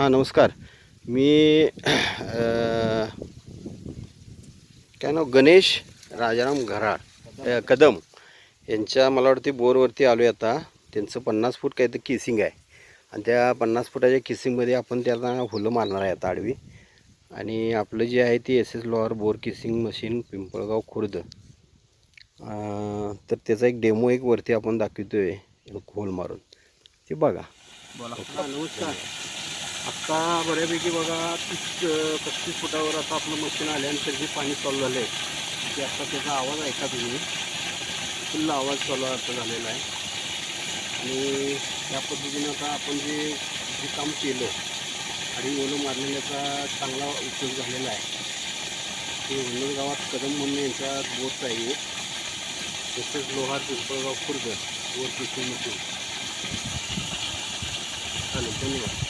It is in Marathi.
हां नमस्कार. मी काय नाव? गणेश राजाराम घराड कदम. यांच्या मला वाटते बोरवरती आलो आहे आता. त्यांचं पन्नास फूट काहीतरी किसिंग आहे. आणि त्या पन्नास फुटाच्या किसिंगमध्ये आपण त्याला फुलं मारणार आहे आता आडवी. आणि आपलं जे आहे ते एस एस लॉअर बोर किसिंग मशीन पिंपळगाव खुर्द. तर त्याचा एक डेमो एक वरती आपण दाखवतोय खोल मारून. ते बघा. बोला. नमस्कार. आत्ता बऱ्यापैकी बघा तीस पस्तीस फुटावर आता आपलं मशीन आल्यानंतर जे पाणी चालू झालं आहे ते आत्ता त्याचा आवाज ऐका तुम्ही. फुल्ल आवाज चालू आता झालेला आहे. आणि त्या पद्धतीनं आता आपण जे जे काम केलं आणि ओलं मारलेल्याचा चांगला उपयोग झालेला आहे. ते हुन्नर गावात कदम म्हणून यांच्या बोट आहे. तसेच लोहार पिंपळगाव खुर्द वर किसिंग मशीन. चालेल धन्यवाद.